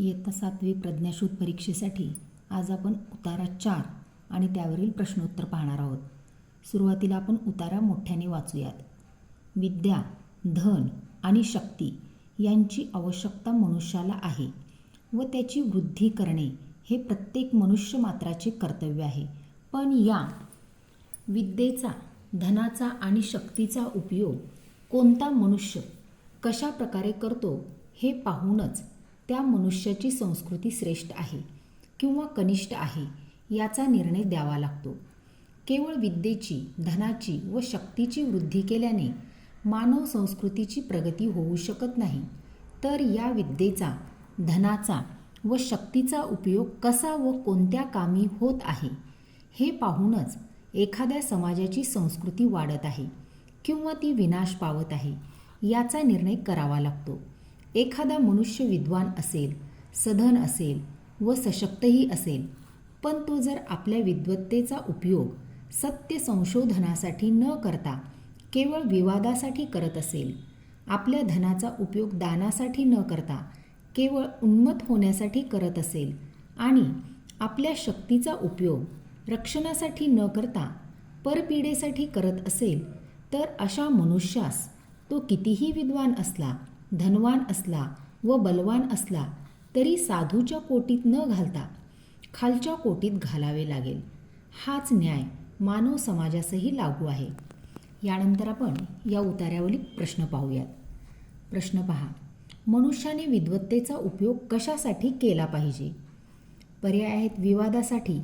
इयत्ता सातवी प्रज्ञाशोध परीक्षेसाठी आज आपण उतारा चार आणि त्यावरील प्रश्नोत्तर पाहणार आहोत. सुरुवातीला आपण उतारा मोठ्याने वाचूयात. विद्या धन आणि शक्ती यांची आवश्यकता मनुष्याला आहे व त्याची वृद्धी करणे हे प्रत्येक मनुष्य मात्राचे कर्तव्य आहे. पण या विद्येचा धनाचा आणि शक्तीचा उपयोग कोणता मनुष्य कशा प्रकारे करतो हे पाहूनच त्या मनुष्याची संस्कृती श्रेष्ठ आहे किंवा कनिष्ठ आहे याचा निर्णय द्यावा लागतो. केवळ विद्येची धनाची व शक्तीची वृद्धी केल्याने मानव संस्कृतीची प्रगती होऊ शकत नाही. तर या विद्येचा धनाचा व शक्तीचा उपयोग कसा व कोणत्या कामी होत आहे हे पाहूनच एखाद्या समाजाची संस्कृती वाढत आहे किंवा ती विनाश पावत आहे याचा निर्णय करावा लागतो. एखादा मनुष्य विद्वान असेल सधन असेल व सशक्तही असेल पण तो जर आपल्या विद्वत्तेचा उपयोग सत्य संशोधनासाठी न करता केवळ विवादासाठी करत असेल आपल्या धनाचा उपयोग दानासाठी न करता केवळ उन्मत होण्यासाठी करत असेल आणि आपल्या शक्तीचा उपयोग रक्षणासाठी न करता परपिढेसाठी करत असेल तर अशा मनुष्यास तो कितीही विद्वान असला धनवान असला व बलवान असला तरी साधूच्या कोटीत न घालता खालच्या कोटीत घालावे लागेल. हाच न्याय मानव समाजासही लागू आहे. यानंतर आपण या उतार्यावरील प्रश्न पाहूयात. प्रश्न पहा मनुष्याने विद्वत्तेचा उपयोग कशासाठी केला पाहिजे? पर्याय आहेत विवादासाठी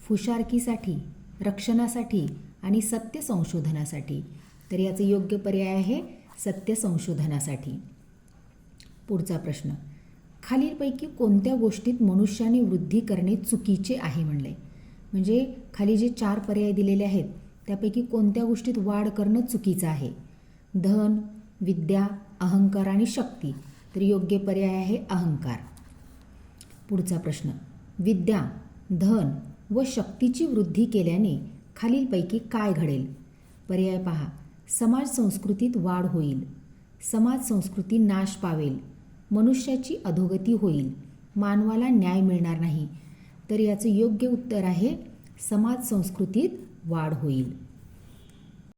फुशारकीसाठी रक्षणासाठी आणि सत्य संशोधनासाठी तर याचे योग्य पर्याय आहे सत्य संशोधनासाठी पुढचा प्रश्न. खालीलपैकी कोणत्या गोष्टीत मनुष्याने वृद्धी करणे चुकीचे आहे म्हणले? म्हणजे खाली जे चार पर्याय दिलेले आहेत त्यापैकी कोणत्या गोष्टीत वाढ करणं चुकीचं आहे? धन विद्या अहंकार आणि शक्ती. तर योग्य पर्याय आहे अहंकार. पुढचा प्रश्न. विद्या धन व शक्तीची वृद्धी केल्याने खालीलपैकी काय घडेल? पर्याय पहा. समाज संस्कृतीत वाढ होईल. समाज संस्कृती नाश पावेल. मनुष्याची अधोगती होईल. मानवाला न्याय मिळणार नाही. तर याचं योग्य उत्तर आहे समाज संस्कृतीत वाढ होईल.